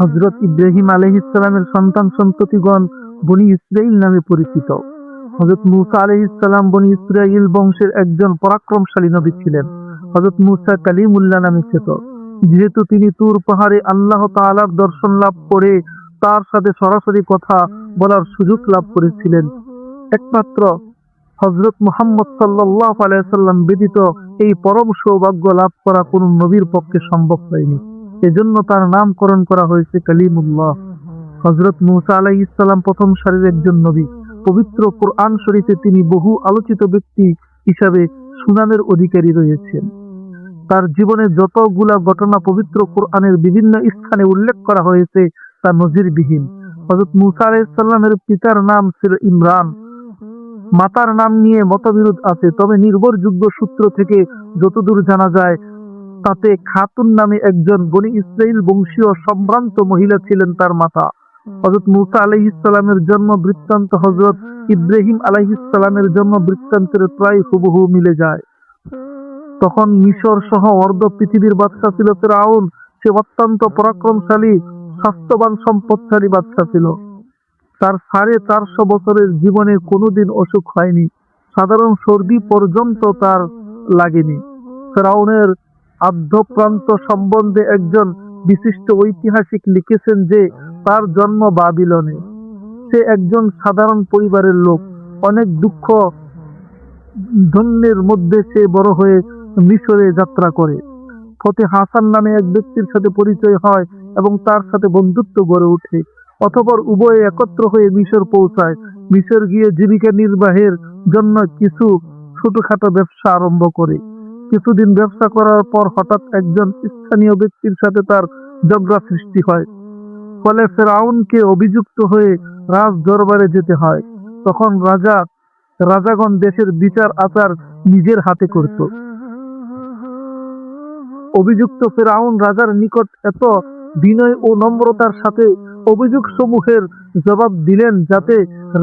হজরত ইব্রাহিম আলহিসামের সন্তান সন্ততিগণ বনি ইসরাইল নামে পরিচিত। হজরত মুসা আলহিসাম বনি ইসরাইল বংশের একজন পরাক্রমশালী নবী ছিলেন। হজরত মুসা কালিমুল্লাহ নামে খ্যাত। যেহেতু তিনি তুর পাহাড়ে আল্লাহ তাআলার দর্শন লাভ করে তার সাথে সরাসরি কথা বলার সুযোগ লাভ করেছিলেন। একমাত্র হজরত মোহাম্মদ সাল্লাহ আলাইসাল্লাম ব্যতীত এই পরম সৌভাগ্য লাভ করা কোন নবীর পক্ষে সম্ভব হয়নি। এজন্য তার নামকরণ করা হয়েছে কালিমুল্লাহ। হজরত মুসা আলাই ইসলাম প্রথম সারির একজন নবী। পবিত্র কোরআন শরীফে তিনি বহু আলোচিত ব্যক্তি হিসাবে সুনামের অধিকারী রয়েছেন। তার জীবনে যতগুলা ঘটনা পবিত্র কোরআনের বিভিন্ন স্থানে উল্লেখ করা হয়েছে, তা নজিরবিহীন। হজরত মুসা আলাইসাল্লামের পিতার নাম ছিল ইমরান। মাতার নাম নিয়ে মতবিরোধ আছে, তবে নির্ভরযোগ্য সূত্র থেকে যতদূর জানা যায় তাতে খাতুন নামে একজন বনি ইসরাইল বংশীয় সম্ভ্রান্ত মহিলা ছিলেন তার মাতা। হজরত মুসা আলাইহ ইসলামের জন্ম বৃত্তান্ত হজরত ইব্রাহিম আলাইহ ইসলামের জন্ম বৃত্তান্তের প্রায় হুবহু মিলে যায়। তখন মিশর সহ অর্ধ পৃথিবীর বাদশা ছিল ফেরাউন। সে অত্যন্ত পরাক্রমশালী স্বাস্থ্যবান সম্পদশালী বাদশা ছিল। তার সাড়ে চারশো বছরের জীবনে কোনোদিন অসুখ হয়নি। সাধারণ সর্দি পর্যন্ত তার লাগেনি। ফেরাউনের আদ্যপ্রান্ত সম্বন্ধে একজন বিশিষ্ট ঐতিহাসিক লিখেছেন যে, তার জন্ম বাবিলনে। সে একজন সাধারণ পরিবারের লোক। অনেক দুঃখ ধন্যের মধ্যে সে বড় হয়ে মিশরে যাত্রা করে। ফতে হাসান নামে এক ব্যক্তির সাথে পরিচয় হয় এবং তার সাথে বন্ধুত্ব গড়ে ওঠে। অতপর উভয়ে একত্র হয়ে মিশর পৌঁছায়। মিশর গিয়ে জীবিকা নির্বাহের জন্য কিছু ছোটখাটো ব্যবসা আরম্ভ করে। কিছুদিন ব্যবসা করার পর হঠাৎ একজন স্থানীয় ব্যক্তির সাথে তার ঝগড়া সৃষ্টি হয়। ফলে ফেরাউনকে অভিযুক্ত হয়ে রাজ দরবারে যেতে হয়। তখন রাজা, রাজাগণ দেশের বিচার আচার নিজের হাতে করত। অভিযুক্ত ফেরাউন রাজার নিকট এত বিনয় ও নম্রতার সাথে অভিযোগ সমূহের জবাব দিলেন যাতে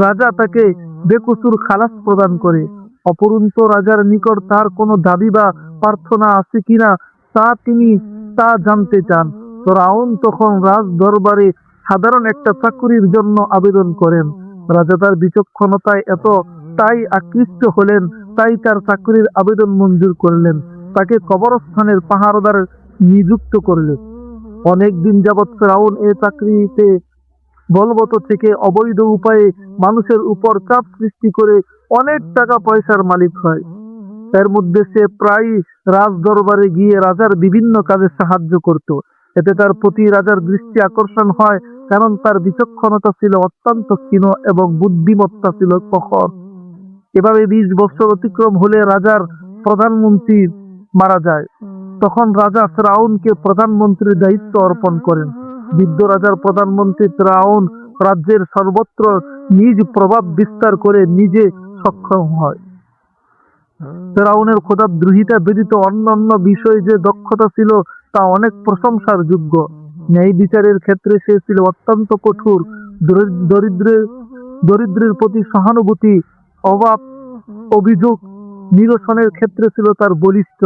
রাজা তাকে বেকসুর খালাস প্রদান করে। অপরন্ত রাজার নিকট তার কোনো দাবি বা প্রার্থনা আছে কিনা তা তিনি তা জানতে চান। ফেরাউন তখন রাজ দরবারে সাধারণ একটা চাকুরির জন্য আবেদন করেন। রাজা তার বিচক্ষণতায় এত তাই আকৃষ্ট হলেন, তাই তার চাকরির আবেদন মঞ্জুর করলেন। তাকে কবরস্থানের পাহারাদার নিযুক্ত করলেন। অনেক দিন যাবৎ ফেরাউন এ চাকরিতে বলবত থেকে অবৈধ উপায়ে মানুষের উপর চাপ সৃষ্টি করে অনেক টাকা পয়সার মালিক হয়। এর মধ্যে সে প্রায় রাজ দরবারে গিয়ে রাজার বিভিন্ন কাজে সাহায্য করত। এতে তার প্রতি রাজার দৃষ্টি আকর্ষণ হয়, কারণ তার বিচক্ষণতা ছিল অত্যন্ত ক্ষীণ এবং বুদ্ধিমত্তা ছিল কখন এভাবে বিশ বছর অতিক্রম হলে রাজার প্রধানমন্ত্রী মারা যায়। তখন রাজা ফেরাউনকে প্রধানমন্ত্রীর দায়িত্ব অর্পণ করেন। বৃদ্ধ রাজার প্রধানমন্ত্রী ফেরাউন রাজ্যের সর্বত্র নিজ প্রভাব বিস্তার করে নিজে সক্ষম হয়। ফেরাউনের ব্যতীত অন্যান্য বিষয়ে যে দক্ষতা ছিল, তা অনেক প্রশংসার যোগ্য। ন্যায় বিচারের ক্ষেত্রে সে ছিল অত্যন্ত কঠোর দরিদ্রের দরিদ্রের প্রতি সহানুভূতি, অভাব, অভিযোগ, নিরসনের ক্ষেত্রে ছিল তার বলিষ্ঠ।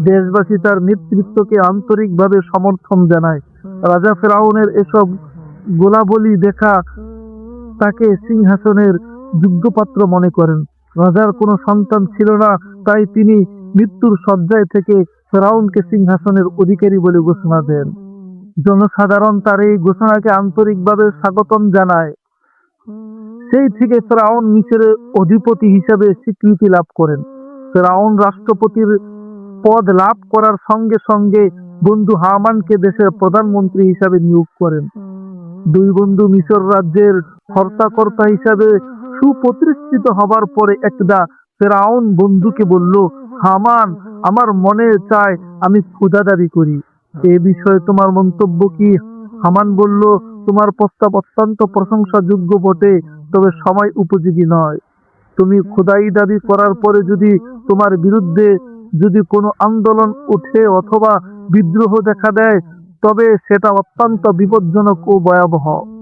দেশবাসী তার নেতৃত্বকে আন্তরিকভাবে সমর্থন জানায়। রাজা ফেরাউনের এসব গোলাবলি দেখা তাকে সিংহাসনের যোগ্য পাত্র মনে করেন। রাজার কোনো সন্তান ছিল না, তাই তিনি মৃত্যুর শয্যায় থেকে ফেরাউনকে সিংহাসনের অধিকারী বলে ঘোষণা দেন। জনসাধারণ তার এই ঘোষণাকে আন্তরিকভাবে স্বাগতম জানায়। সেই থেকে ফেরাউন মিশরের অধিপতি হিসেবে স্বীকৃতি লাভ করেন। ফেরাউন রাষ্ট্রপতির পদ লাভ করার সঙ্গে সঙ্গে বন্ধু হামানকে দেশের প্রধানমন্ত্রী হিসাবে নিয়োগ করেন। দুই বন্ধু মিশর রাজ্যের হর্তাকর্তা হিসাবে সুপ্রতিষ্ঠিত হবার পরে একদা ফেরাউন বন্ধুকে বলল, হামান, আমার মনে চায় আমি ক্ষুধা দাবি করি। এ বিষয়ে তোমার মন্তব্য কি? হামান বলল, তোমার প্রস্তাব অত্যন্ত প্রশংসাযোগ্য বটে, তবে সময় উপযোগী নয়। তুমি খোদাই দাবি করার পরে যদি তোমার বিরুদ্ধে যদি কোনো আন্দোলন উঠে অথবা বিদ্রোহ দেখা দেয়, তবে সেটা অত্যন্ত বিপজ্জনক ও ভয়াবহ।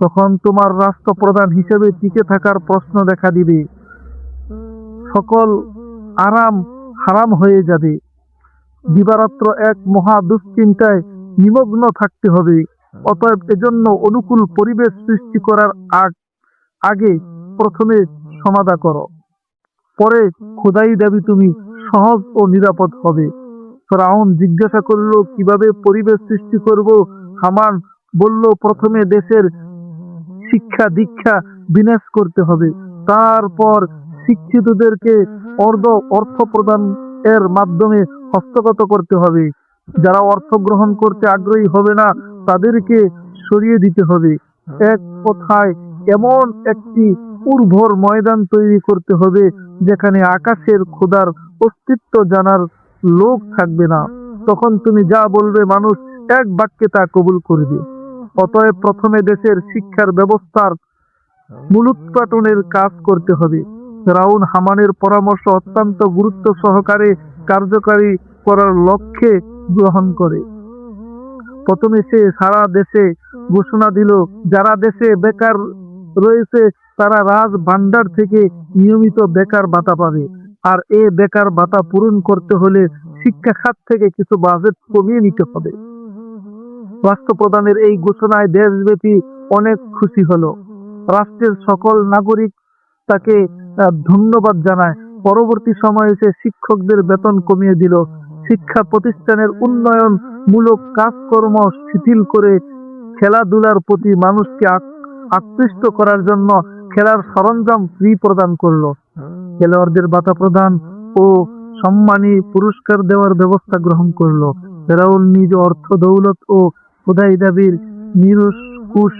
তখন তোমার রাষ্ট্রপ্রধান হিসেবে টিকে থাকার প্রশ্ন দেখা দিবে। সকল আরাম হারাম হয়ে যাবে। দিবারাত্র এক মহা দুশ্চিন্তায় নিমগ্ন থাকতে হবে। অতএব এজন্য অনুকূল পরিবেশ সৃষ্টি করার আগ আগে প্রথমে সমাধা করো। পরে খোদাই দাবি তুমি সহজ ও নিরাপদ হবে। ফেরাউন জিজ্ঞাসা করল, কীভাবে পরিবেশ সৃষ্টি করব? হামান বলল, প্রথমে দেশের শিক্ষা দীক্ষা বিনাশ করতে হবে। তারপর শিক্ষিতদেরকে অর্ধ অর্থ প্রদান এর মাধ্যমে হস্তগত করতে হবে। যারা অর্থ গ্রহণ করতে আগ্রহী হবে না, তাদেরকে সরিয়ে দিতে হবে। এক কথায়, এমন একটি উর্বর ময়দান তৈরি করতে হবে, যেখানে আকাশের খোদার অস্তিত্ব জানার লোক থাকবে না। তখন তুমি যা বলবে, মানুষ এক বাক্যে তা কবুল করবে। অতএব প্রথমে দেশের শিক্ষার ব্যবস্থার মূলোৎপাটনের কাজ করতে হবে। রাউন হামানের পরামর্শ অত্যন্ত গুরুত্ব সহকারে কার্যকারী করার লক্ষ্যে গ্রহণ করে। প্রথমে সে সারা দেশে ঘোষণা দিল, যারা দেশে বেকার রয়েছে, তারা রাজ ভান্ডার থেকে নিয়মিত বেকার ভাতা পাবে। আর এ বেকার ভাতা পূরণ করতে হলে শিক্ষা খাত থেকে কিছু বাজেট কমিয়ে নিতে হবে। রাষ্ট্র প্রদানের এই ঘোষণায় দেশব্যাপী অনেক খুশি হলো। রাষ্ট্রের সকল নাগরিক তাকে ধন্যবাদ জানায়। পরবর্তী সময়ে সে শিক্ষকদের বেতন কমিয়ে দিল। শিক্ষা প্রতিষ্ঠানের উন্নয়ন মূলক কাজকর্ম শিথিল করে খেলাধুলার প্রতি মানুষকে আক- আকৃষ্ট করার জন্য খেলার সরঞ্জাম ফ্রি প্রদান করল। খেলোয়াড়দের বাতা প্রদান ও সম্মানী পুরস্কার দেওয়ার ব্যবস্থা গ্রহণ করল। ফেরাউন নিজ অর্থ, দৌলত ও খোদাই দাবির নিরুষ্কুশ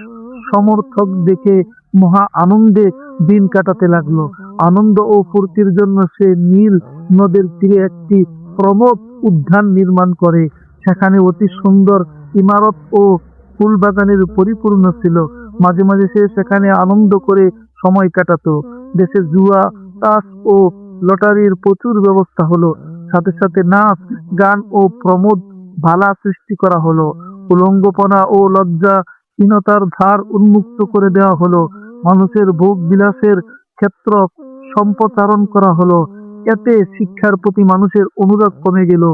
সমর্থক দেখে মহা আনন্দে দিন কাটাতে লাগল। আনন্দ ও ফুর্তির জন্য সে নীল নদের তীরে একটি প্রমোদ উদ্যান নির্মাণ করে। সেখানে অতি সুন্দর ইমারত ও ফুল বাগানের পরিপূর্ণ ছিল। মাঝে মাঝে সে সেখানে আনন্দ করে সময় কাটাতো। দেশে জুয়া, তাস ও লটারির প্রচুর ব্যবস্থা হলো। সাথে সাথে নাচ, গান ও প্রমোদ ভালা সৃষ্টি করা হলো। উলঙ্গপনা ও লজ্জাহীনতার ধার উন্মুক্ত করে দেওয়া হলো। মানুষের ভোগ বিলাসের ক্ষেত্র সম্প্রচারণ করা হলো। এতে শিক্ষার প্রতি মানুষের অনুরাগ কমে গেল।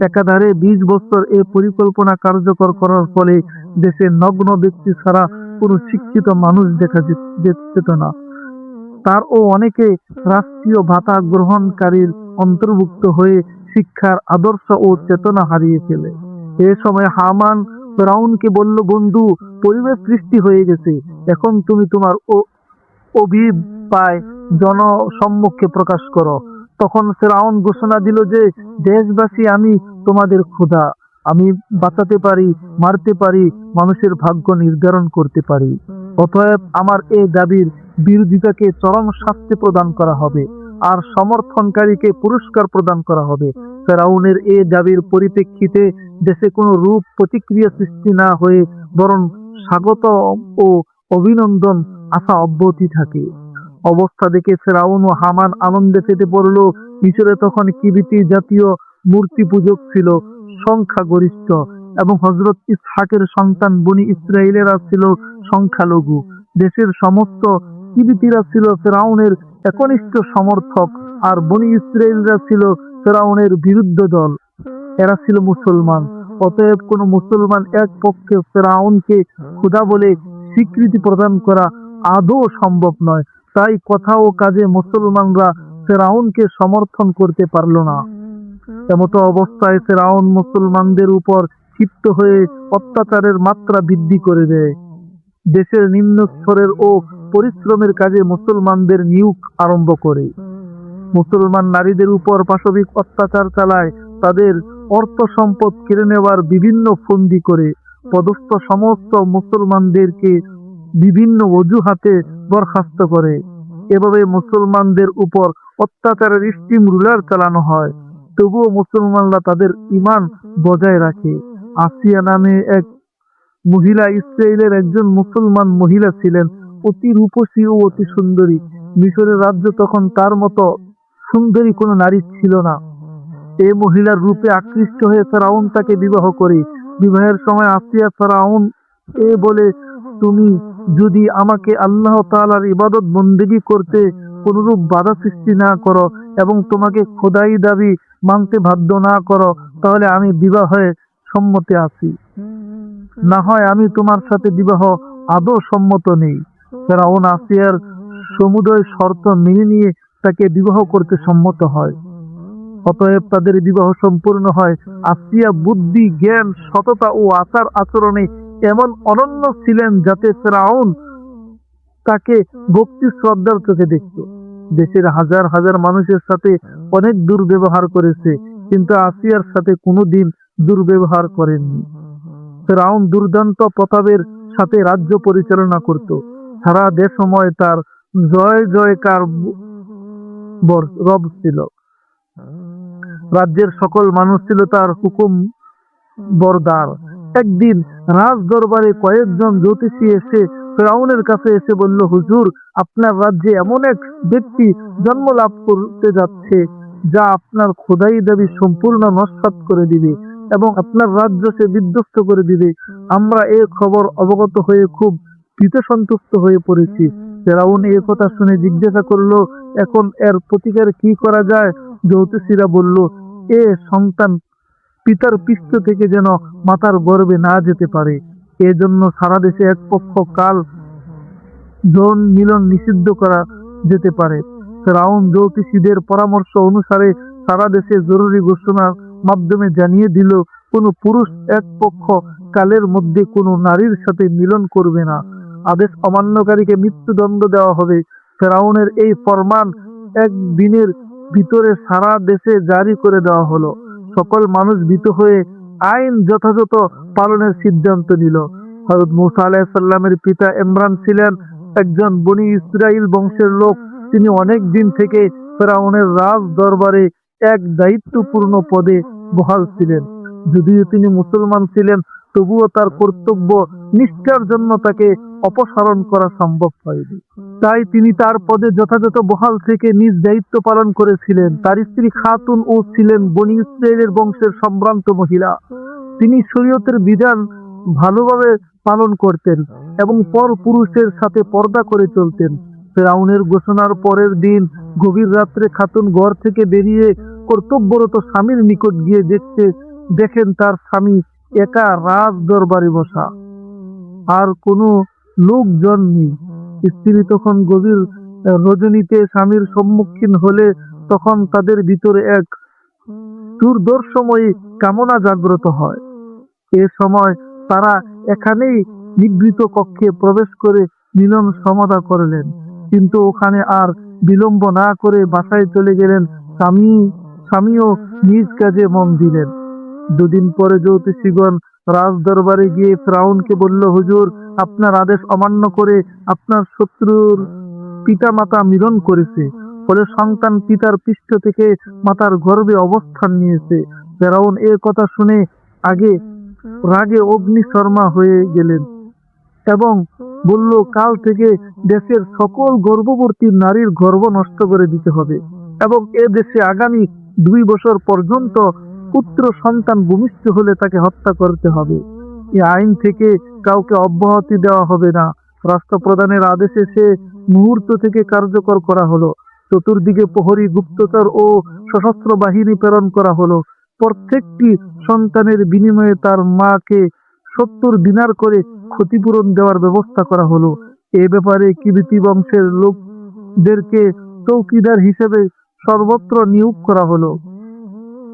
একাধারে বিশ বছর এ পরিকল্পনা কার্যকর করার ফলে দেশে নগ্ন ব্যক্তি ছাড়া কোনো শিক্ষিত মানুষ দেখা যেত না। তার ও অনেকে রাষ্ট্রীয় ভাতা গ্রহণকারীর অন্তর্ভুক্ত হয়ে শিক্ষার আদর্শ ও চেতনা হারিয়ে ফেলে। এ সময় হামান ফেরাউনকে বলল, বন্ধু, পরিবেশ সৃষ্টি হয়ে গেছে। এখন তুমি তোমার অভিপ্রায় জনসম্মুখে প্রকাশ করো। তখন ফেরাউন ঘোষণা দিল যে, দেশবাসী, আমি তোমাদের খোদা আমি বাঁচাতে পারি, মারতে পারি, মানুষের ভাগ্য নির্ধারণ করতে পারি। অতএব আমার এই দাবির বিরোধিতাকে চরম শাস্তি প্রদান করা হবে আর সমর্থনকারীকে পুরস্কার প্রদান করা হবে। ফেরাউনের এ দাবির পরিপ্রেক্ষিতে দেশে কোনো রূপ প্রতিক্রিয়া সৃষ্টি না হয়ে বরং স্বাগত ও অভিনন্দন আশা অব্যাহতি থাকে। অবস্থা দেখে ফেরাউন ও হামান আনন্দে ফেটে পড়ল। মিশরে তখন কিবিতি জাতীয় মূর্তি পূজক ছিল সংখ্যা গরিষ্ঠ এবং হজরত ইসহাকের সন্তান বনি ইসরায়েলেরা ছিল সংখ্যালঘু। দেশের সমস্ত কিবিতিরা ছিল ফেরাউনের একনিষ্ঠ সমর্থক আর বনি ইসরায়েলরা ছিল ফেরাউনের বিরুদ্ধ দল। এরা ছিল মুসলমান। অতএব কোন মুসলমান এক পক্ষে ফেরাউনকে খুদা বলে স্বীকৃতি প্রদান করা আদৌ সম্ভব নয়। তাই কথা ও কাজে মুসলমানরা ফেরাউনকে সমর্থন করতে পারল না। এমতো অবস্থায় ফেরাউন মুসলমানদের উপর ক্ষিপ্ত হয়ে অত্যাচারের মাত্রা বৃদ্ধি করে দেয়। দেশের নিম্ন স্তরের ও পরিশ্রমের কাজে মুসলমানদের নিয়োগ আরম্ভ করে। মুসলমান নারীদের উপর পাশবিক অত্যাচার চালায় তাদের অর্থ সম্পদ কেড়ে নেওয়ার বিভিন্ন ফন্দি করে পদস্থ সমস্ত মুসলমানদেরকে বিভিন্ন অজুহাতে বরখাস্ত করে। এভাবে মুসলমানদের উপর অত্যাচারের স্টিম রুলার চালানো হয়। তবুও মুসলমানরা তাদের ইমান বজায় রাখে। আসিয়া নামে এক মহিলা ইসরায়েলের একজন মুসলমান মহিলা ছিলেন। অতি রূপসী ও অতি সুন্দরী। মিশরের রাজ্য তখন তার মতো সুন্দরী কোনো নারী ছিল না। এই মহিলার রূপে আকৃষ্ট হয়ে ফেরাউন তাকে বিবাহ করে। বিবাহের সময় আসিয়া ফেরাউন এ বলে, তুমি যদি আমাকে আল্লাহ তাআলার ইবাদত বন্দেগী করতে কোনরূপ বাধা সৃষ্টি না করো এবং তোমাকে খোদাই দাবি মানতে বাধ্য না করো, তাহলে আমি বিবাহে সম্মতে আছি। না হয় আমি তোমার সাথে বিবাহ আদৌ সম্মত নেই। ফেরাউন আসিয়ার সমুদয় শর্ত মেনে নিয়ে তাকে বিবাহ করতে সম্মত হয়। অতএব তাদের বিবাহ সম্পূর্ণ হয়। আসিয়া বুদ্ধি, জ্ঞান, সততা ও আচার আচরণে এমন অনন্য ছিলেন যাতে ফেরাউন তাকে ভক্তি শ্রদ্ধার চোখে দেখত। দেশের হাজার হাজার মানুষের সাথে অনেক দুর্ব্যবহার করেছে, কিন্তু আসিয়ার সাথে কোনোদিন দুর্ব্যবহার করেননি। ফেরাউন দুর্দান্ত প্রতাপের সাথে রাজ্য পরিচালনা করত। সারা দেশময় তার জয় জয়কার রব ছিল। রাজ্যের সকল মানুষ ছিল তার হুকুম বরদার। একদিন রাজ দরবারে কয়েকজন জ্যোতিষী এসে ফেরাউনের কাছে এসে বলল, হুজুর, আপনার রাজ্যে এমন এক ব্যক্তি জন্ম লাভ করতে যাচ্ছে, যা আপনার খোদাই দাবি সম্পূর্ণ নস্বাত করে দিবে এবং আপনার রাজ্য সে বিধ্বস্ত করে দিবে। আমরা এ খবর অবগত হয়ে খুব ভীত সন্তুষ্ট হয়ে পড়েছি। ফেরাউন এ কথা শুনে জিজ্ঞাসা করল, এখন এর প্রতিকার কি করা যায়? জ্যোতিষীরা বলল এ সন্তান পিতার পৃষ্ঠ থেকে যেন মাতার গর্ভে না যেতে পারে। এজন্য সারা দেশে এক পক্ষ কাল যৌন মিলন নিষিদ্ধ করা যেতে পারে। ফেরাউন জ্যোতিষীদের পরামর্শ অনুসারে সারা দেশে জরুরি ঘোষণার মাধ্যমে জানিয়ে দিল, কোনো পুরুষ এক পক্ষ কালের মধ্যে কোনো নারীর সাথে মিলন করবে না। আদেশ অমান্যকারীকে মৃত্যুদণ্ড দেওয়া হবে। ফেরাউনের এই ফরমান এক দিনের ভিতরে সারা দেশে জারি করে দেওয়া হলো। সকল মানুষ ভীত হয়ে আইন যথাযথ পালনের সিদ্ধান্ত নিল। হজরত মুসা আলাহিসাল্লামের পিতা ইমরান ছিলেন একজন বনি ইসরাইল বংশের লোক। তিনি অনেক দিন থেকে ফেরাউনের রাজ দরবারে এক দায়িত্বপূর্ণ পদে বহাল ছিলেন। যদিও তিনি মুসলমান ছিলেন তবুও তার কর্তব্য নিষ্ঠার জন্য তাকে অপসারণ করা সম্ভব হয়নি। তাই তিনি তার পদে যথাযথ বহাল থেকে নিজ দায়িত্ব পালন করেছিলেন। তার স্ত্রী খাতুন ও ছিলেন বনি ইসরায়েলের বংশের সম্ভ্রান্ত মহিলা। তিনি শরীয়তের বিধান ভালোভাবে পালন করতেন এবং পর পুরুষের সাথে পর্দা করে চলতেন। ফেরাউনের ঘোষণার পরের দিন গভীর রাত্রে খাতুন ঘর থেকে বেরিয়ে কর্তব্যরত স্বামীর নিকট গিয়ে দেখতে দেখেন তার স্বামী একা রাজ দরবারে বসা। আর কোনো লোকজন নেই। স্ত্রী তখন গভীর রজনীতে স্বামীর সম্মুখীন হলে তখন তাদের ভিতরে এক দুর্দর্শময়ী কামনা জাগ্রত হয়। এ সময় তারা এখানেই নিভৃত কক্ষে প্রবেশ করে মিলন সমাধা করলেন। কিন্তু ওখানে আর বিলম্ব না করে বাসায় চলে গেলেন স্বামী, স্বামীও নিজ কাজে মন দিলেন। দুদিন পরে জ্যোতিষীগণ রাজ দরবারে গিয়ে ফ্রাউনকে বলল, হুজুর, আপনার আদেশ অমান্য করে আপনার শত্রুর পিতা মাতা মিলন করেছে। ফলে সন্তান পিতার পৃষ্ঠ থেকে মাতার গর্ভে অবস্থান নিয়েছে। ফেরাউন এর কথা শুনে আগে রাগে অগ্নি শর্মা হয়ে গেলেন এবং বলল, কাল থেকে দেশের সকল গর্ভবতী নারীর গর্ভ নষ্ট করে দিতে হবে এবং এ দেশে আগামী দুই বছর পর্যন্ত পুত্র সন্তান ভূমিষ্ঠ হলে তাকে হত্যা করতে হবে। এই আইন থেকে কাউকে অব্যাহতি দেওয়া হবে না। রাষ্ট্রপ্রধানের আদেশে সে মুহূর্ত থেকে কার্যকর করা হলো। চতুর্দিকে প্রহরী গুপ্তচর ও সশস্ত্র বাহিনী প্রেরণ করা হলো। প্রত্যেকটি সন্তানের বিনিময়ে তার মাকে সত্তর দিনার করে ক্ষতিপূরণ দেওয়ার ব্যবস্থা করা হলো। এ ব্যাপারে কিবিতি বংশের লোকদেরকে চৌকিদার হিসেবে সর্বত্র নিয়োগ করা হলো।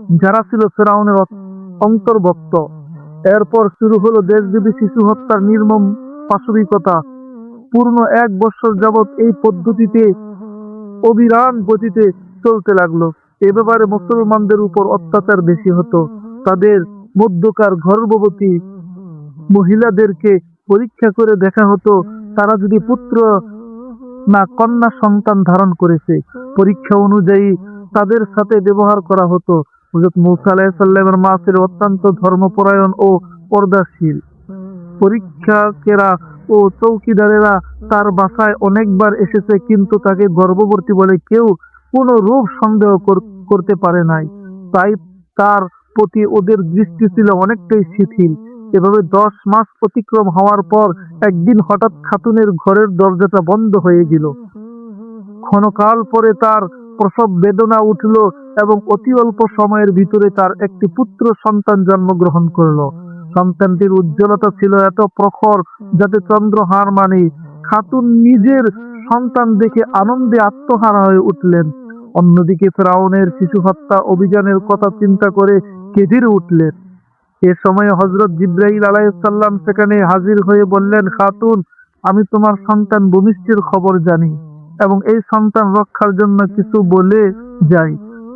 যারা ছিল ফেরাউনের অন্তর্ভুক্ত। এরপর শুরু হলো দেশব্যাপী শিশু হত্যার নির্মম পাশবিকতা। পূর্ণ এক বছর যাবৎ এই পদ্ধতিতে অবিরাম গতিতে চলতে লাগল। এ ব্যাপারে মুসলমানদের উপর অত্যাচার বেশি হতো। তাদের মধ্যকার গর্ভবতী মহিলাদেরকে পরীক্ষা করে দেখা হতো, তারা যদি পুত্র না কন্যা সন্তান ধারণ করেছে, পরীক্ষা অনুযায়ী তাদের সাথে ব্যবহার করা হতো। হযরত মুসা আলাইহিসসালামের মা ছিল অত্যন্ত ধর্মপরায়ণ ও পর্দাশীল। পরীক্ষকেরা ও চৌকিদারেরা তার বাসায় অনেকবার এসেছে, কিন্তু তাকে গর্ভবতী বলে কেউ কোনো রূপ সন্দেহ করতে পারে নাই। তাই তার প্রতি ওদের দৃষ্টি ছিল অনেকটাই শিথিল। এভাবে দশ মাস অতিক্রম হওয়ার পর একদিন হঠাৎ খাতুনের ঘরের দরজাটা বন্ধ হয়ে গেল। ক্ষণকাল পরে তার প্রসব বেদনা উঠল এবং অতি অল্প সময়ের ভিতরে তার একটি পুত্র সন্তান জন্মগ্রহণ করল। সন্তানটির উজ্জ্বলতা ছিল এত প্রখর যাতে চন্দ্র হার মানে খাতুন নিজের সন্তান দেখে আনন্দে আত্মহারা হয়ে উঠলেন। অন্যদিকে ফেরাউনের শিশু হত্যা অভিযানের কথা চিন্তা করে কেঁদে উঠলেন। এ সময় হজরত জিব্রাইল আলাইসাল্লাম সেখানে হাজির হয়ে বললেন, খাতুন, আমি তোমার সন্তান ভূমিষ্ঠির খবর জানি। এবং এই সন্তান রক্ষার জন্য কিছু বলে যাই।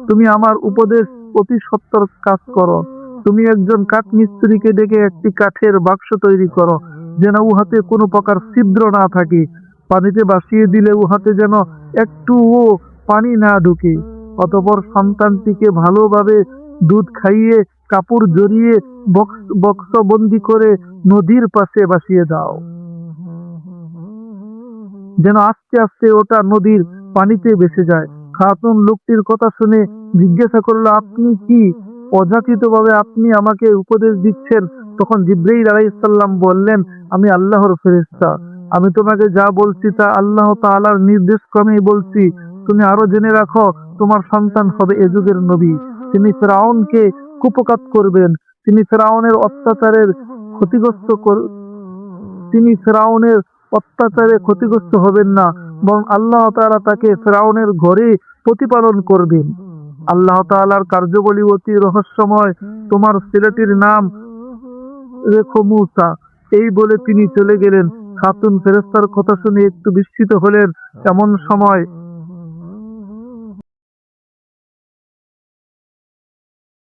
তুমি আমার উপদেশ অতি সত্তর কাজ করো। তুমি একজন কাঠ মিস্ত্রিকে ডেকে একটি কাঠের বাক্স তৈরি করো, যেন উহাতে কোনো প্রকার ছিদ্র না থাকে। পানিতে বাসিয়ে দিলে উহাতে যেন একটুও পানি না ঢুকে। অতপর সন্তানটিকে ভালোভাবে দুধ খাইয়ে, কাপড় জড়িয়ে বক্স বক্সবন্দি করে নদীর পাশে বাসিয়ে দাও। যেন আস্তে আস্তে ওটা নদীর পানিতে ভেসে যায়। খাতুন লোকটির কথা শুনে জিজ্ঞাসা করল, আপনি কি অযাচিত ভাবে আপনি আমাকে উপদেশ দিচ্ছেন? তখন জিব্রাইল আলাইসাল্লাম বললেন, আমি আল্লাহর ফেরেশতা। আমি তোমাকে যা বলছি তা আল্লাহ তাআলার নির্দেশ ক্রমেই বলছি। তুমি আরও জেনে রাখো, তোমার সন্তান হবে এ যুগের নবী। তিনি ফেরাউনকে কুপকাত করবেন। তিনি ফেরাউনের অত্যাচারের ক্ষতিগ্রস্ত তিনি ফেরাউনের অত্যাচারে ক্ষতিগ্রস্ত হবেন না, বরং আল্লাহ তাআলা তাকে ফেরাউনের ঘরে প্রতিপালন করবেন। আল্লাহ তাআলার কার্যবলী অতি রহস্যময়। তোমার ছেলেটির নাম রেখো মুসা। এই বলে তিনি চলে গেলেন। খাতুন ফেরেস্তার কথা শুনে একটু বিস্মিত হলেন। এমন সময়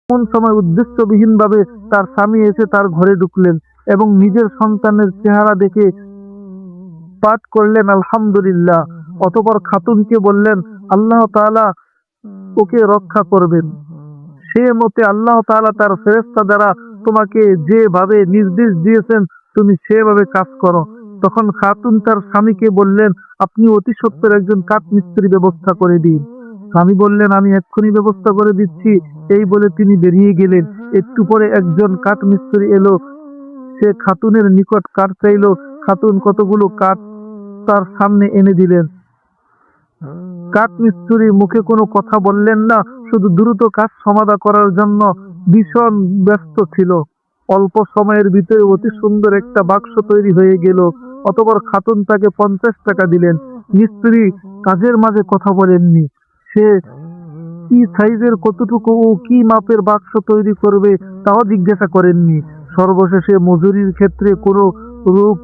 এমন সময় উদ্দেশ্যবিহীন ভাবে তার স্বামী এসে তার ঘরে ঢুকলেন এবং নিজের সন্তানের চেহারা দেখে পাঠ করলেন আলহামদুলিল্লাহ। অতপর খাতুনকে বললেন আল্লাহ তাআলা ওকে রক্ষা করবেন। সে মতে আল্লাহ তাআলা তার ফেরেশতা দ্বারা তোমাকে যেভাবে নির্দেশ দিয়েছেন তুমি সেভাবে কাজ করো। তখন খাতুন তার স্বামীকে বললেন আপনি অতি সত্তর একজন কাঠ মিস্ত্রি ব্যবস্থা করে দিন। স্বামী বললেন আমি এক্ষুনি ব্যবস্থা করে দিচ্ছি। এই বলে তিনি বেরিয়ে গেলেন। একটু পরে একজন কাঠ মিস্ত্রি এলো। সে খাতুনের নিকট কাঠ চাইলো। খাতুন কতগুলো কাঠ তার সামনে এনে দিলেন। কাঠ মিস্ত্রি মুখে কোনো কথা বললেন না, শুধু দ্রুত কাজ সমাধা করার জন্য ভীষণ ব্যস্ত ছিল। অল্প সময়ের ভিতরে অতি সুন্দর একটা বাক্স তৈরি হয়ে গেল। অতপর খাতুন তাকে পঞ্চাশ টাকা দিলেন। মিস্ত্রি কাজের মাঝে কথা বলেননি। সে কি সাইজের, কতটুকু ও কি মাপের বাক্স তৈরি করবে তাও জিজ্ঞাসা করেননি। সর্বশেষে মজুরির ক্ষেত্রে কোনো রূপ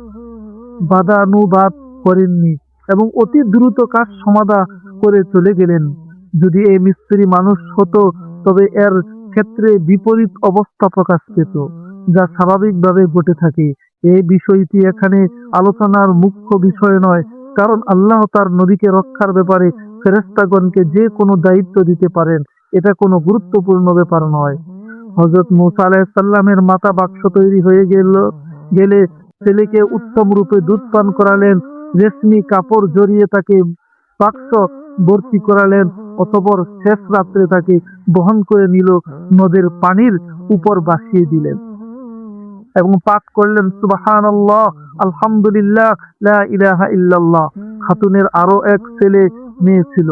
বাদানুবাদ করেননি এবং অতি দ্রুত কাজ সমাধা করে চলে গেলেন। যদি এই মিস্ত্রি মানুষ হতো, তবে এর ক্ষেত্রে বিপরীত অবস্থা প্রকাশ পেত, যা স্বাভাবিকভাবে ঘটে থাকে। এই বিষয়টি এখানে আলোচনার মুখ্য বিষয় নয়, কারণ আল্লাহ তার নদীকে রক্ষার ব্যাপারে ফেরেস্তাগণকে যে কোনো দায়িত্ব দিতে পারেন, এটা কোনো গুরুত্বপূর্ণ ব্যাপার নয়। হজরত মুসা আলাহিসাল্লামের মাথা বাক্স তৈরি হয়ে গেল, গেলে ছেলেকে উত্তম রূপে দুধ পান করালেন রেশমি কাপড় জড়িয়ে তাকে বাক্স ভর্তি করালেন অতপর শেষ রাত্রে তাকে বহন করে নিল নদের পানির উপর বাসিয়ে দিলেন। এবং পাঠ করলেন, সুবহানাল্লাহ, আলহামদুলিল্লাহ ইলাহা ইল্লাল্লাহ। খাতুনের আরও এক ছেলে মেয়ে ছিল।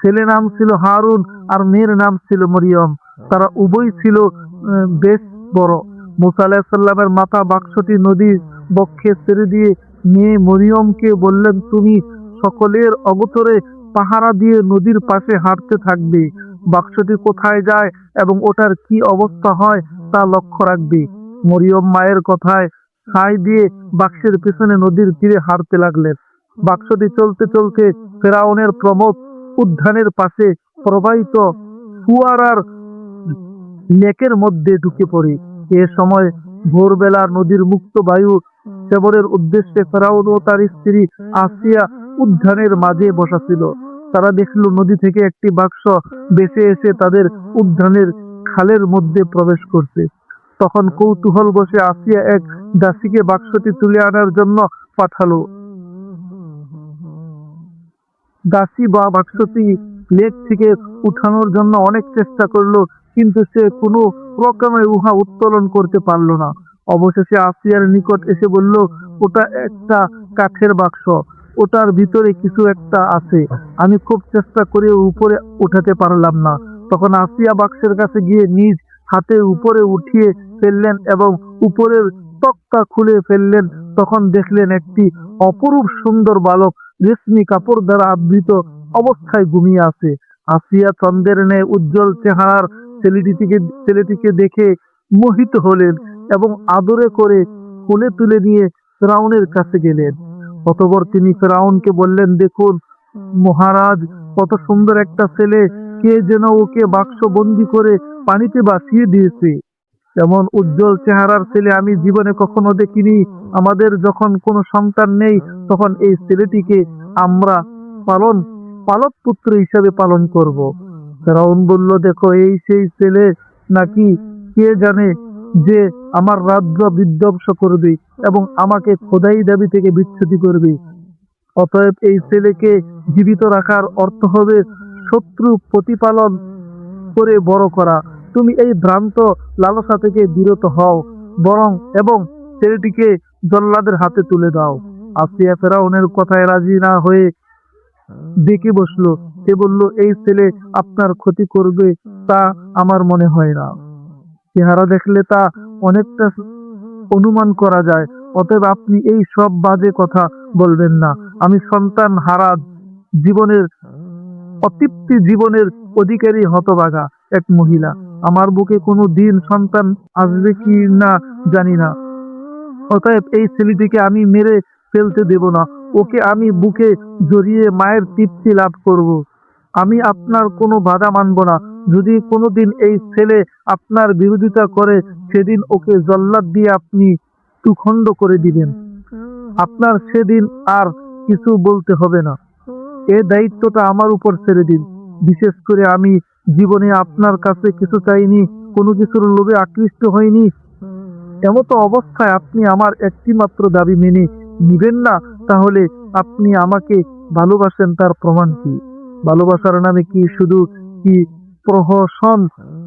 ছেলে নাম ছিল হারুন আর মেয়ের নাম ছিল মরিয়ম। তারা উভয় ছিল বেশ বড়। মুসা আলাহিসাল্লামের মাথা বাক্সটি নদীর বক্ষে ছেড়ে দিয়ে মেয়ে মরিয়মকে বললেন, তুমি সকলের অগতরে পাহারা দিয়ে নদীর পাশে হাঁটতে থাকবে। বাক্সটি কোথায় যায় এবং ওটার কি অবস্থা হয় তা লক্ষ্য রাখবে। মরিয়ম মায়ের কথায় সাই দিয়ে বাক্সের পেছনে নদীর তীরে হাঁটতে লাগলেন। বাক্সটি চলতে চলতে ফেরাউনের প্রমোদ উদ্যানের পাশে প্রবাহিত ফুয়ারার লেকের মধ্যে ঢুকে পড়ে। এ সময় ভোরবেলা নদীর মুক্ত বায়ু সেবনের উদ্দেশ্যে ফেরাউন ও তার স্ত্রী আসিয়া উদ্যানের মাঝে বসা ছিল তারা দেখল নদী থেকে একটি বাক্স বেঁচে এসে তাদের উদ্যানের খালের মধ্যে প্রবেশ করছে। তখন কৌতূহল বসে আসিয়া এক দাসীকে বাক্সটি তুলে আনার জন্য পাঠালো। দাসী বা বাক্সটি লেক থেকে উঠানোর জন্য অনেক চেষ্টা করল কিন্তু সে কোনো রকমে উহা উত্তোলন করতে পারল না। অবশেষে আসিয়ার নিকট এসে বলল, ওটা একটা কাঠের বাক্স। ওটার ভিতরে কিছু একটা আছে। আমি খুব চেষ্টা করে উপরে উঠাতে পারলাম না। তখন আসিয়া বাক্সের কাছে গিয়ে নিজ হাতে উপরে উঠিয়ে ফেললেন এবং উপরের তক্তা খুলে ফেললেন। তখন দেখলেন একটি অপরূপ সুন্দর বালক রেশমি কাপড় দ্বারা আবৃত অবস্থায় ঘুমিয়ে আছে। আসিয়া চন্দ্রের ন্যায় উজ্জ্বল চেহারার ছেলেটিকে ছেলেটিকে দেখে মোহিত হলেন এবং আদরে করে কোলে তুলে নিয়ে ফেরাউনের কাছে গেলেন। অতপর তিনি ফেরাউনকে বললেন, দেখুন, মহারাজ, কত সুন্দর একটা ছেলে। কে যেন ওকে বাক্স বন্দি করে পানিতে ভাসিয়ে দিয়েছে। এমন উজ্জ্বল চেহারার ছেলে আমি জীবনে কখনো দেখিনি। আমাদের যখন কোনো সন্তান নেই, তখন এই ছেলেটিকে আমরা পালন পালক পুত্র হিসাবে পালন করব। ফেরাউন বলল, দেখো, এই সেই ছেলে নাকি কে জানে যে আমার রাজ্য বিধ্বংস করবে এবং আমাকে খোদাই দাবি থেকে বিচ্ছুতি করবে। অতএব এই ছেলেকে জীবিত রাখার অর্থ হবে শত্রু প্রতিপালন করে বড় করা। তুমি এই ভ্রান্ত লালসা থেকে বিরত হও, বরং এবং ছেলেটিকে জল্লাদের হাতে তুলে দাও। আসিয়া ফেরাউনের কথায় রাজি না হয়ে ডেকে বসল। সে বলল, এই ছেলে আপনার ক্ষতি করবে তা আমার মনে হয় না। চেহারা দেখলে তা অনেকটা অনুমান করা যায়। অতএব আপনি এই সব বাজে কথা বলবেন না। আমি সন্তান হারা জীবনের, অতৃপ্তি জীবনের অধিকারী হতবাগা এক মহিলা। আমার বুকে কোনো দিন সন্তান আসবে কি না জানি না। অতএব এই ছেলেটিকে আমি মেরে ফেলতে দেব না। ওকে আমি বুকে জড়িয়ে মায়ের তৃপ্তি লাভ করব। আমি আপনার কোনো বাধা মানব না। যদি কোনোদিন এই ছেলে আপনার বিরোধিতা করে, সেদিন ওকে জল্লাদ দিয়ে আপনি তুখণ্ড করে দিবেন। আপনার সেদিন আর কিছু বলতে হবে না। এ দায়িত্বটা আমার উপর ছেড়ে দিন। বিশেষ করে আমি জীবনে আপনার কাছে কিছু চাইনি, কোনো কিছুর লোভে আকৃষ্ট হয়নি এমতো অবস্থায় আপনি আমার একটি মাত্র দাবি মেনে নিবেন না, তাহলে আপনি আমাকে ভালোবাসেন তার প্রমাণ কি? ভালোবাসার নামে কি শুধু কি প্রহসন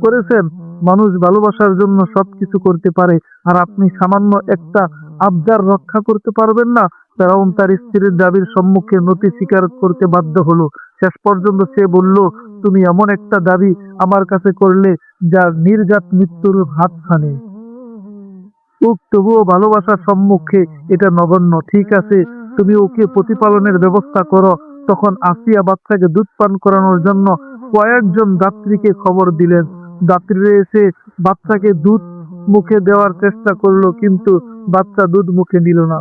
করেছেন? মানুষ ভালোবাসার জন্য সবকিছু করতে পারে আর আপনি সামান্য একটা আবদার রক্ষা করতে পারবেন না। ফেরাউন তার স্ত্রীর দাবির সম্মুখে নতি স্বীকার করতে বাধ্য হলো। শেষ পর্যন্ত সে বলল, তুমি এমন একটা দাবি আমার কাছে করলে যা নির্জাত মৃত্যুর হাত ছানে উক তবুও ভালোবাসার সম্মুখে এটা নগণ্য। ঠিক আছে, তুমি ওকে প্রতিপালনের ব্যবস্থা করো। তখন আসিয়া বাচ্চাকে দুধ পান করানোর জন্য কয়েকজন যাত্রীকে খবর দিলেন। যাত্রীরা এসে বাচ্চাকে দুধ মুখে দেওয়ার চেষ্টা করল, কিন্তু বাচ্চা দুধ মুখে নিল না।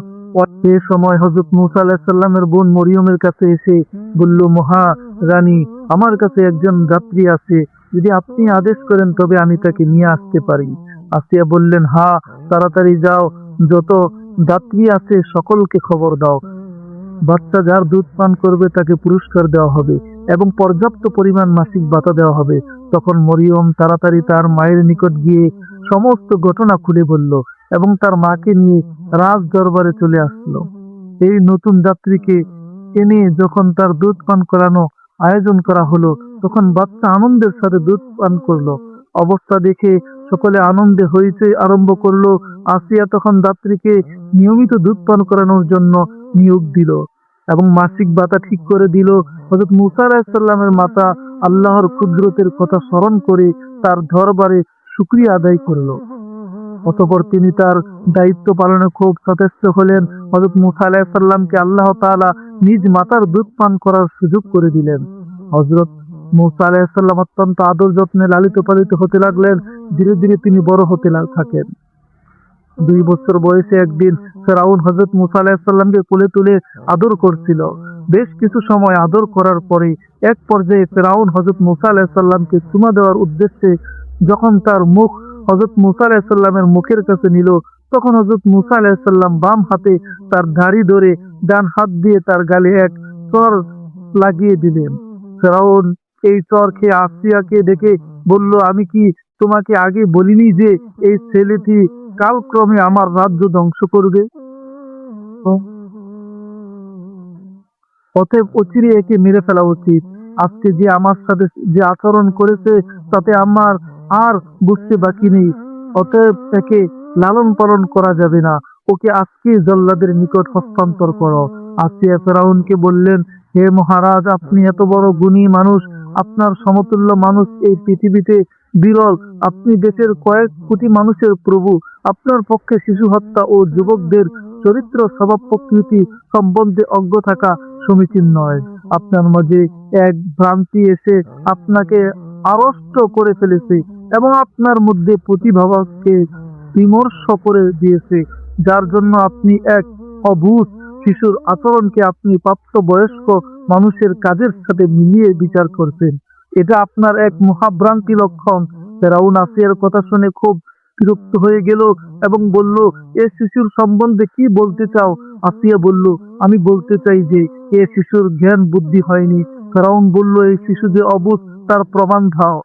সে সময় হজরত মুসা আলাহিসাল্লামের বোন মরিয়মের কাছে এসে বলল, মহা রানী, আমার কাছে একজন যাত্রী আছে। যদি আপনি আদেশ করেন, তবে আমি তাকে নিয়ে আসতে পারি। আসিয়া বললেন, হা, তাড়াতাড়ি যাও। যত যাত্রী আছে, সকলকে খবর দাও। বাচ্চা যার দুধ পান করবে তাকে পুরস্কার দেওয়া হবে এবং পর্যাপ্ত পরিমাণ মাসিক ভাতা দেওয়া হবে। তখন মরিয়ম তাড়াতাড়ি তার মায়ের নিকট গিয়ে সমস্ত ঘটনা খুলে বলল এবং তার মাকে নিয়ে রাজ দরবারে চলে আসলো। এই নতুন যাত্রীকে এনে যখন তার দুধ পান করানো আয়োজন করা হলো, তখন বাচ্চা আনন্দের সাথে দুধ পান করল। অবস্থা দেখে সকলে আনন্দে হইচই আরম্ভ করল। আসিয়া তখন যাত্রীকে নিয়মিত দুধ পান করানোর জন্য নিয়োগ দিল এবং মাসিক ভাতা ঠিক করে দিল। হজরত মুসা আলাহিসাল্লামের মাতা আল্লাহর কুদরতের কথা স্মরণ করে তার দরবারে শুক্রিয়া আদায় করল। অতপর তিনি তার দায়িত্ব পালনে খুব সচেষ্ট হলেন। হজরত মুসা আলাহিসাল্লামকে আল্লাহ তাআলা নিজ মাতার দুধ পান করার সুযোগ করে দিলেন। হজরত মুসা আলাহিসাল্লাম অত্যন্ত আদর যত্নে লালিত পালিত হতে লাগলেন। ধীরে ধীরে তিনি বড় হতে থাকেন। দুই বছর বয়সে একদিন ফেরাউন হজরত মুসা আলাহিসাল্লামকে কোলে তুলে আদর করছিল। বেশ কিছু সময় আদর করার পরে এক পর্যায়ে ফেরাউন হজরত মুসা আলাহিসাল্লামকে চুমা দেওয়ার উদ্দেশ্যে যখন তার মুখ হজরত মুসা আলাহিসাল্লামের মুখের কাছে নিল, তখন হজরত মুসা আলাহিসাল্লাম বাম হাতে তার দাড়ি ধরে ডান হাত দিয়ে তার গালে এক চর লাগিয়ে দিলেন। ফেরাউন এই চর খেয়ে আসিয়াকে দেখে বলল, আমি কি তোমাকে আগে বলিনি যে এই ছেলেটি কালক্রমে আমার রাজ্য ধ্বংস করবে। অতএব অচিরে একে মেরে ফেলা উচিত। আজকে যে আমার সাথে যে আচরণ করেছে, তাতে আমার আর বুঝতে বাকি নেই। অতএব একে লালন পালন করা যাবে না। ওকে আজকে জল্লাদের নিকট হস্তান্তর করো। আসিয়া ফেরাউনকে বললেন, হে মহারাজ, আপনি এত বড় গুণী মানুষ, আপনার সমতুল্য মানুষ এই পৃথিবীতে বিরল। আপনি দেশের কয়েক কোটি মানুষের প্রভু। আপনার পক্ষে শিশু হত্যা ও যুবকদের চরিত্র স্বভাব প্রকৃতি সম্বন্ধে অজ্ঞ থাকা সমীচীন নয়। আপনার মাঝে এক ভ্রান্তি এসে আপনাকে আড়ষ্ট করে ফেলেছে এবং আপনার মধ্যে প্রতিভাবকে বিমর্ষ করে দিয়েছে। যার জন্য আপনি এক অভূত শিশুর আচরণকে আপনি প্রাপ্তবয়স্ক মানুষের কাজের সাথে মিলিয়ে বিচার করছেন। এটা আপনার এক মহাভ্রান্তি লক্ষণ। ফেরাউন আসিয়ার কথা শুনে খুব বিরক্ত হয়ে গেল এবং বলল, এ শিশুর সম্বন্ধে কি বলতে চাও? আসিয়া বলল, আমি বলতে চাই যে, এ শিশুর জ্ঞান বুদ্ধি হয়নি। ফেরাউন বলল এই শিশু যে অবুধ, তার প্রমাণ দাও।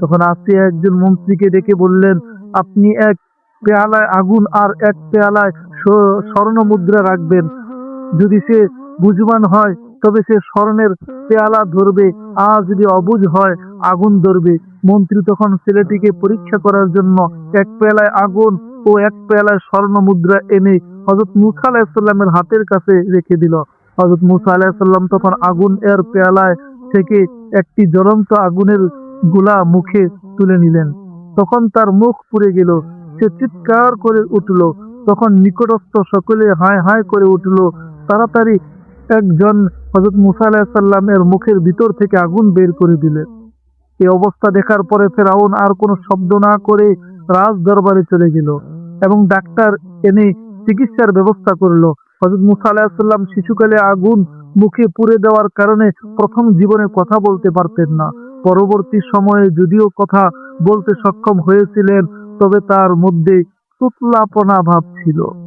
তখন আসিয়া একজন মন্ত্রীকে ডেকে বললেন, আপনি এক পেয়ালায় আগুন আর এক পেয়ালায় স্বর্ণ মুদ্রা রাখবেন। যদি সে বুঝবান হয় তবে সে স্বর্ণের পেয়ালা ধরবে। আর যদি অবুঝ হয়, আগুন ধরবে। মন্ত্রী তখন ছেলেটিকে পরীক্ষা করার জন্য এক পেয়ালায় আগুন ও এক পেয়ালায় স্বর্ণ মুদ্রা এনে হজরত মুসা আলাহিসাল্লামের হাতের কাছে রেখে দিল। হজরত মুসা আলাহিসাল্লাম তখন আগুন এর পেয়ালায় থেকে একটি জ্বলন্ত আগুনের গোলা মুখে তুলে নিলেন। তখন তার মুখ পুড়ে গেল। সে চিৎকার করে উঠল। তখন নিকটস্থ সকলে হায় হায় করে উঠল। তাড়াতাড়ি একজন হজরত মুসা আলাহিসাল্লামের মুখের ভিতর থেকে আগুন বের করে দিলেন এই অবস্থা দেখার পরে ফেরাউন আর কোনো শব্দ না করে রাজ দরবারে চলে গেল এবং ডাক্তার এনে চিকিৎসার ব্যবস্থা করল। হজরত মুসা আলাহিসাল্লাম শিশুকালে আগুন মুখে পুড়ে দেওয়ার কারণে প্রথম জীবনে কথা বলতে পারতেন না। পরবর্তী সময়ে যদিও কথা বলতে সক্ষম হয়েছিলেন, তবে তার মধ্যে তুতলাপনা ভাব ছিল।